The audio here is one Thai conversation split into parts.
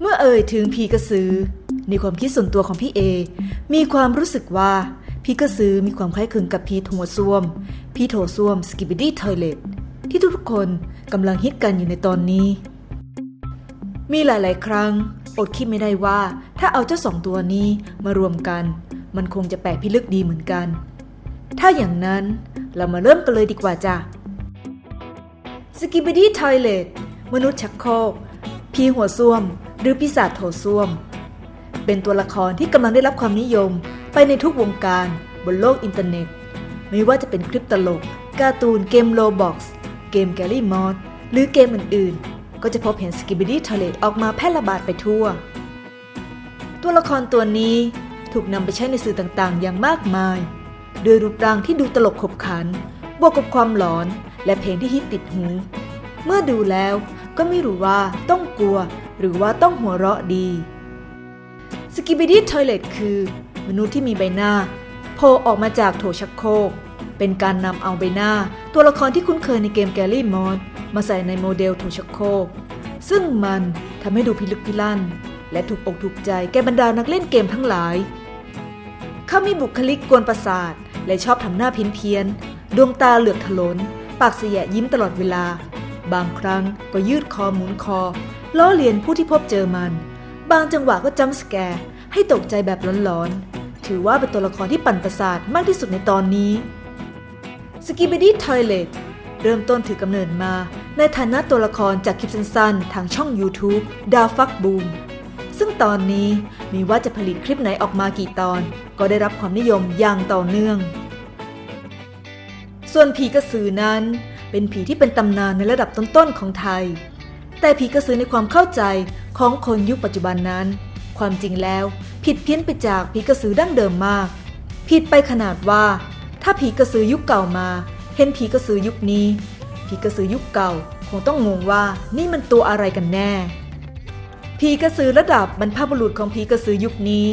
เมื่อเอ่ยถึงผีกระสือ ในความคิดส่วนตัวของพี่เอ มีความรู้สึกว่าผีกระสือมีความคล้ายคลึงกับผีหัวส้วมผีโถส้วมสกิบิดี้ทอยเลตที่ทุกๆคนกำลังฮิตกันอยู่ในตอนนี้ มีหลาย ๆ ครั้ง อดคิดไม่ได้ว่าถ้าเอาเจ้าสองตัวนี้มารวมกัน มันคงจะแปลกพิลึกดีเหมือนกัน ถ้าอย่างนั้นเรามาเริ่มกันเลยดีกว่าจ้ะสกิบดี้ทอยเลตมนุษย์ชักโครกผีหัวส้วม หรือปีศาจโถส้วม เป็นตัวละครที่กำลังได้รับความนิยมไปในทุกวงการบนโลกอินเทอร์เน็ต ไม่ว่าจะเป็นคลิปตลก การ์ตูนเกมโลบ็อกซ์เกมแกลลี่มอสหรือเกมอื่นๆ ก็จะพบเห็นสกิบดี้ทอเลตออกมาแพร่ระบาดไปทั่ว ตัวละครตัวนี้ถูกนำไปใช้ในสื่อต่างๆ อย่างมากมายโดยรูปร่างที่ดูตลกขบขัน บวกกับความหลอนและเพลงที่ฮิตติดหู เมื่อดูแล้วก็ไม่รู้ว่าต้องกลัว หรือว่าต้องหัวเราะดีสกิบิดี้ทอยเลตคือ มนุษย์ที่มีใบหน้าโผล่ออกมาจากโถชักโครกเป็นการนำเอาใบหน้า ตัวละครที่คุ้นเคยในเกมแกลลี่มอสมาใส่ในโมเดลโถชักโครกซึ่งมันทำให้ดูพิลึกพิลั่น และถูกอกถูกใจแก่บรรดานักเล่นเกมทั้งหลาย เขามีบุคลิกกวนประสาท และชอบทำหน้าเพี้ยนๆดวงตาเหลือกถลน ปากเสียยิ้มตลอดเวลา บางครั้งก็ยืดคอหมุนคอ ล้อเลียนผู้ที่พบเจอมัน บางจังหวะก็จัมสแกร์ให้ตกใจแบบหลอนๆ ถือว่าเป็นตัวละครที่ปั่นประสาทมากที่สุดในตอนนี้สกิบ i ดี้ทอยเลตเริ่มต้นถือกำเนิดมา ในฐานะตัวละครจากคลิปสั้นๆ ทางช่อง YouTube ดาวฟักบูมซึ่งตอนนี้มีว่าจะผลิตคลิปไหนออกมากี่ตอน ก็ได้รับความนิยมอย่างต่อเนื่อง ส่วนผีกระสือนั้น เป็นผีที่เป็นตำนานในระดับต้นๆของไทย แต่ผีกระสือในความเข้าใจของคนยุคปัจจุบันนั้น ความจริงแล้ว ผิดเพี้ยนไปจากผีกระสือดั้งเดิมมาก ผิดไปขนาดว่า ถ้าผีกระสือยุคเก่ามา เห็นผีกระสือยุคนี้ ผีกระสือยุคเก่าคงต้องงงว่านี่มันตัวอะไรกันแน่ผีกระสือระดับบรรพบุรุษของผีกระสือยุคนี้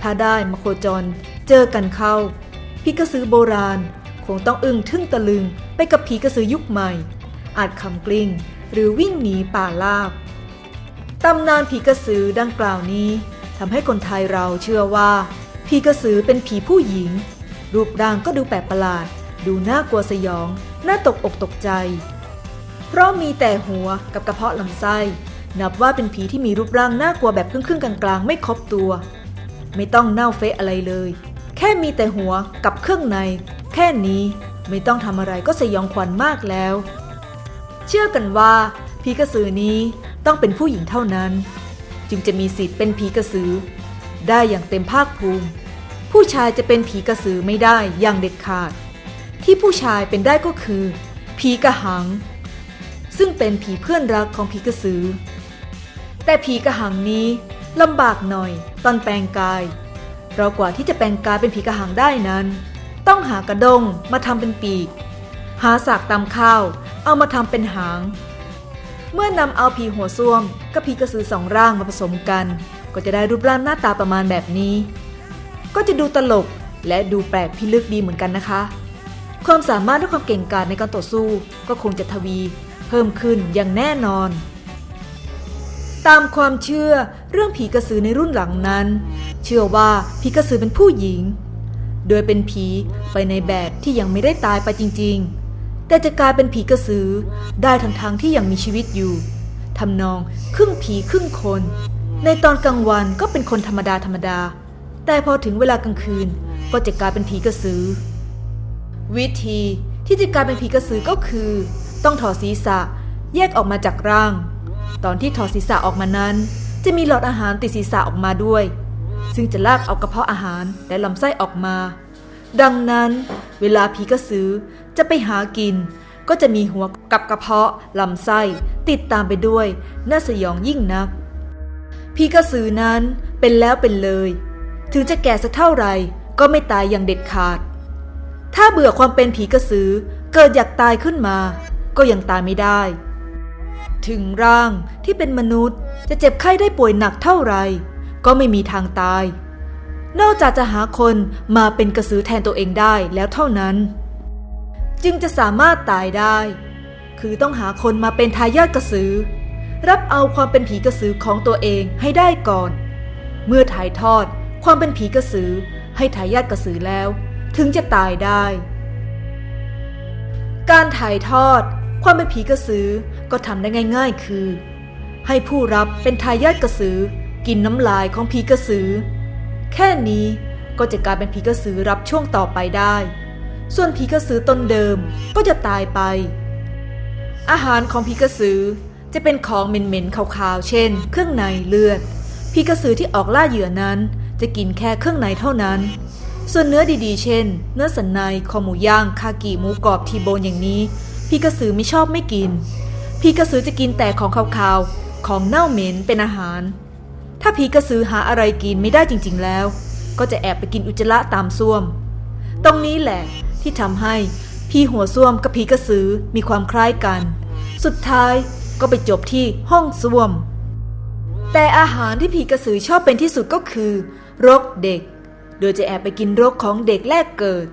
ถ้าได้มาโคจร เจอกันเข้าผีกระสือโบราณ คงต้องอึ้งทึ่งตะลึงไปกับผีกระสือยุคใหม่ อาจคำกลิ้ง หรือวิ่งหนีป่าลาบตำนานผีกระสือดังกล่าวนี้ทำให้คนไทยเราเชื่อว่าผีกระสือเป็นผีผู้หญิง รูปร่างก็ดูแปลกประหลาด ดูน่ากลัวสยอง น่าตกอกตกใจ เพราะมีแต่หัวกับกระเพาะลำไส้ นับว่าเป็นผีที่มีรูปร่างน่ากลัวแบบครึ่งๆกลางๆ ไม่ครบตัว ไม่ต้องเน่าเฟะอะไรเลย แค่มีแต่หัวกับเครื่องใน แค่นี้ไม่ต้องทำอะไรก็สยองขวัญมากแล้ว เชื่อกันว่าผีกระสือนี้ต้องเป็นผู้หญิงเท่านั้น จึงจะมีสิทธิ์เป็นผีกระสือ ได้อย่างเต็มภาคภูมิ ผู้ชายจะเป็นผีกระสือไม่ได้อย่างเด็ดขาด ที่ผู้ชายเป็นได้ก็คือผีกระหัง ซึ่งเป็นผีเพื่อนรักของผีกระสือ แต่ผีกระหังนี้ลำบากหน่อยตอนแปลงกายเรากว่าที่จะแปลงกายเป็นผีกระหังได้นั้น ต้องหากระดงมาทำเป็นปีก หาสากตำข้าว เอามาทำเป็นหาง เมื่อนำเอาผีหัวส้วมกับผีกระสือสองร่างมาผสมกัน ก็จะได้รูปร่างหน้าตาประมาณแบบนี้ ก็จะดูตลกและดูแปลกพิลึกดีเหมือนกันนะคะ ความสามารถและความเก่งกาจในการต่อสู้ก็คงจะทวีเพิ่มขึ้นอย่างแน่นอน ตามความเชื่อเรื่องผีกระสือในรุ่นหลังนั้น เชื่อว่าผีกระสือเป็นผู้หญิง โดยเป็นผีไปในแบบที่ยังไม่ได้ตายไปจริง ๆ แต่จะกลายเป็นผีกระสือ ได้ทั้งทางที่ยังมีชีวิตอยู่ทำนองครึ่งผีครึ่งคน ในตอนกลางวันก็เป็นคนธรรมดาธรรมดา แต่พอถึงเวลากลางคืนก็จะกลายเป็นผีกระสือ วิธีที่จะกลายเป็นผีกระสือก็คือ ต้องถอดศีรษะแยกออกมาจากร่าง ตอนที่ถอดศีรษะออกมานั้น จะมีหลอดอาหารติดศีรษะออกมาด้วย ซึ่งจะลากเอากระเพาะอาหารและลำไส้ออกมา ดังนั้น เวลาผีกระสือจะไปหากิน ก็จะมีหัวกับกระเพาะลำไส้ติดตามไปด้วย น่าสยองยิ่งนักผีกระสือนั้นเป็นแล้วเป็นเลย ถึงจะแก่สักเท่าไหร่ก็ไม่ตายอย่างเด็ดขาด ถ้าเบื่อความเป็นผีกระสือเกิดอยากตายขึ้นมา ก็ยังตายไม่ได้ ถึงร่างที่เป็นมนุษย์จะเจ็บไข้ได้ป่วยหนักเท่าไหร่ก็ไม่มีทางตาย นอกจากจะหาคนมาเป็นกระสือแทนตัวเองได้แล้วเท่านั้น จึงจะสามารถตายได้ คือต้องหาคนมาเป็นทายาทกระสือ รับเอาความเป็นผีกระสือของตัวเองให้ได้ก่อน เมื่อถ่ายทอดความเป็นผีกระสือให้ทายาทกระสือแล้ว ถึงจะตายได้ การถ่ายทอดความเป็นผีกระสือก็ทำได้ง่าย ๆ คือ ให้ผู้รับเป็นทายาทกระสือ กินน้ำลายของผีกระสือ แค่นี้ก็จะกลายเป็นผีกระสือรับช่วงต่อไปได้ ส่วนผีกระสือตนเดิมก็จะตายไป อาหารของผีกระสือจะเป็นของเหม็นๆขาวๆ เช่น เครื่องในเลือดผีกระสือที่ออกล่าเหยื่อนั้น จะกินแค่เครื่องในเท่านั้น ส่วนเนื้อดีๆ เช่น เนื้อสันในคอหมูย่างคากิหมูกรอบทีโบนอย่างนี้ผีกระสือไม่ชอบไม่กินผีกระสือจะกินแต่ของขาวๆ ของเน่าเหม็นเป็นอาหาร ถ้าผีกระสือหาอะไรกินไม่ได้จริง ๆ แล้ว ก็จะแอบไปกินอุจจาระตามส้วม ตรงนี้แหละที่ทำให้พี่หัวส้วมกับผีกระสือมีความคล้ายกัน สุดท้ายก็ไปจบที่ห้องส้วม แต่อาหารที่ผีกระสือชอบเป็นที่สุดก็คือ รกเด็ก โดยจะแอบไปกินรกของเด็กแรกเกิด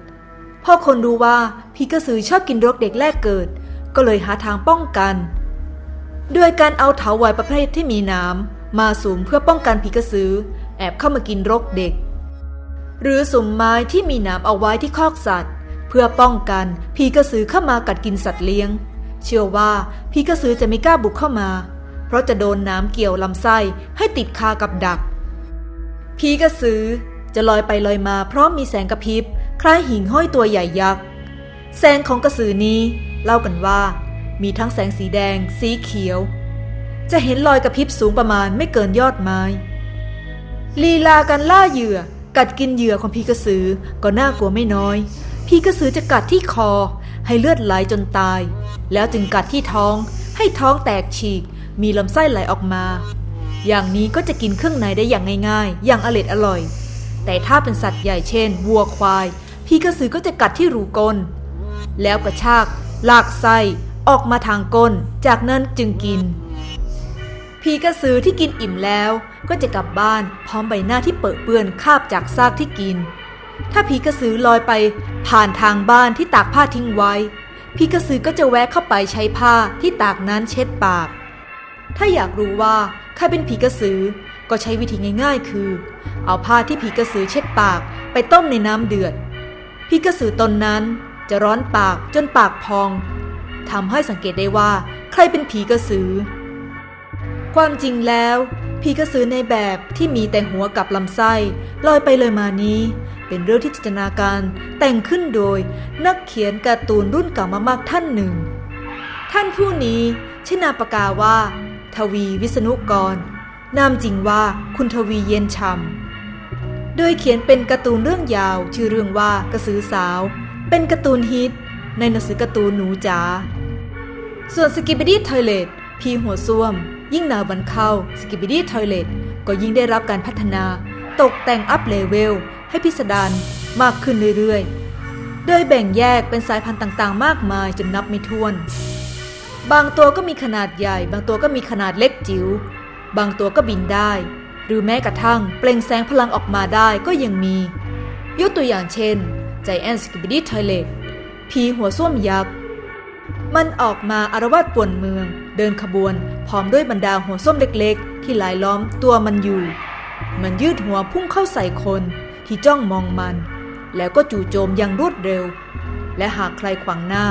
พ่อคนรู้ว่าผีกระสือชอบกินรกเด็กแรกเกิด ก็เลยหาทางป้องกัน ด้วยการเอาเถาวัลย์ประเภทที่มีน้ำ มาสุมเพื่อป้องกันผีกระสือ แอบเข้ามากินรกเด็ก หรือสุมไม้ที่มีหนามเอาไว้ที่คอกสัตว์ เพื่อป้องกันผีกระสือเข้ามากัดกินสัตว์เลี้ยง เชื่อว่าผีกระสือจะไม่กล้าบุกเข้ามา เพราะจะโดนน้ำเกี่ยวลำไส้ให้ติดคากับดักผีกระสือจะลอยไปลอยมาพร้อมมีแสงกระพริบ คล้ายหิ่งห้อยตัวใหญ่ยักษ์แสงของกระสือนี้ เล่ากันว่า มีทั้งแสงสีแดง สีเขียว จะเห็นลอยกระพริบสูงประมาณไม่เกินยอดไม้ ลีลาการล่าเหยื่อ กัดกินเหยื่อของพีกระสือก็น่ากลัวไม่น้อย พีกระสือจะกัดที่คอ ให้เลือดไหลจนตาย แล้วจึงกัดที่ท้อง ให้ท้องแตกฉีก มีลำไส้ไหลออกมา อย่างนี้ก็จะกินเครื่องในได้อย่างง่ายๆ อย่างอร็ดอร่อย แต่ถ้าเป็นสัตว์ใหญ่เช่น วัวควาย พีกระสือก็จะกัดที่รูก้น แล้วกระชากลากไส้ออกมาทางก้น จากนั้นจึงกิน ผีกระสือที่กินอิ่มแล้ว ก็จะกลับบ้านพร้อมใบหน้าที่เปื้อเปื้อนคาบจากซากที่กิน ถ้าผีกระสือลอยไปผ่านทางบ้านที่ตากผ้าทิ้งไว้ผีกระสือก็จะแวะเข้าไปใช้ผ้าที่ตากนั้นเช็ดปาก ถ้าอยากรู้ว่าใครเป็นผีกระสือก็ใช้วิธีง่าย ๆ คือ เอาผ้าที่ผีกระสือเช็ดปากไปต้มในน้ำเดือดผีกระสือตนนั้นจะร้อนปากจนปากพองทำให้สังเกตได้ว่าใครเป็นผีกระสือ ความจริงแล้วผีกระสือในแบบที่มีแต่หัวกับลำไส้ลอยไปเลยมานี้ เป็นเรื่องที่จินตนาการแต่งขึ้นโดยนักเขียนการ์ตูนรุ่นเก่ามากๆท่านหนึ่ง ท่านผู้นี้ชื่อนามปากกาว่า ทวีวิษณุกร นามจริงว่าคุณทวีเย็นชำโดยเขียนเป็นการ์ตูนเรื่องยาว ชื่อเรื่องว่ากระสือสาว เป็นการ์ตูนฮิต ในหนังสือการ์ตูนหนูจ๋าส่วนสกิบดี้ทอยเลตพีหัวส้วม ยิ่งนาวันเข้าสกิบ i ดี้ทอยเลตก็ยิ่งได้รับการพัฒนา ตกแต่งอัพเลเวล ให้พิสดารมากขึ้นเรื่อยๆ โดยแบ่งแยกเป็นสายพันธุ์ต่างๆ มากมายจนนับไม่ถ้วน บางตัวก็มีขนาดใหญ่ บางตัวก็มีขนาดเล็กจิ๋ว บางตัวก็บินได้ หรือแม้กระทั่งเปล่งแสงพลังออกมาได้ก็ยังมี ยกตัวอย่างเช่น Giant Skibidi Toilet ผีหัวส้วมยักษ์ มันออกมาอารวาสป่วนเมือง เดินขบวน พร้อมด้วยบรรดาหัวส้มเล็กๆ ที่หลายล้อมตัวมันอยู่ มันยืดหัวพุ่งเข้าใส่คนที่จ้องมองมัน แล้วก็จู่โจมอย่างรวดเร็ว และหากใครขวางหน้า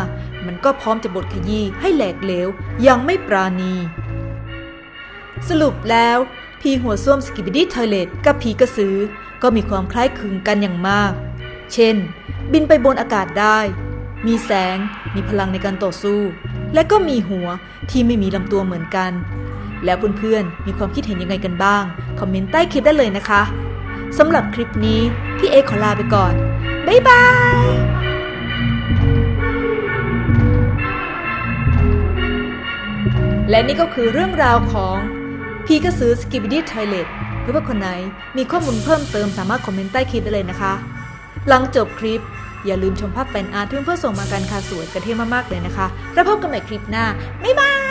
มันก็พร้อมจะบดขยี้ให้แหลกเหลวอยังไม่ปราณี สรุปแล้วผีหัวส้วมสกิบ i ดี้ทอยเลตกับผีกระสือก็มีความคล้ายคลึงกันอย่างมาก เช่น บินไปบนอากาศได้ มีแสง มีพลังในการต่อสู้ และก็มีหัวที่ไม่มีลำตัวเหมือนกัน แล้วเพื่อนๆ มีความคิดเห็นยังไงกันบ้าง คอมเมนต์ใต้คลิปได้เลยนะคะสำหรับคลิปนี้ พี่เอขอลาไปก่อน บ๊ายบายและนี่ก็คือเรื่องราวของพีกระสือสกิบดี้ทอยเลตเพื่อนๆคนไหนมีข้อมูลเพิ่มเติมสามารถคอมเมนต์ใต้คลิปได้เลยนะคะ หลังจบคลิป อย่าลืมชมภาพแฟนอาร์ตที่เพื่อส่งมากันค่ะสวยกระเท่มากๆเลยนะคะ แล้วพบกันใหม่คลิปหน้าบ๊ายบาย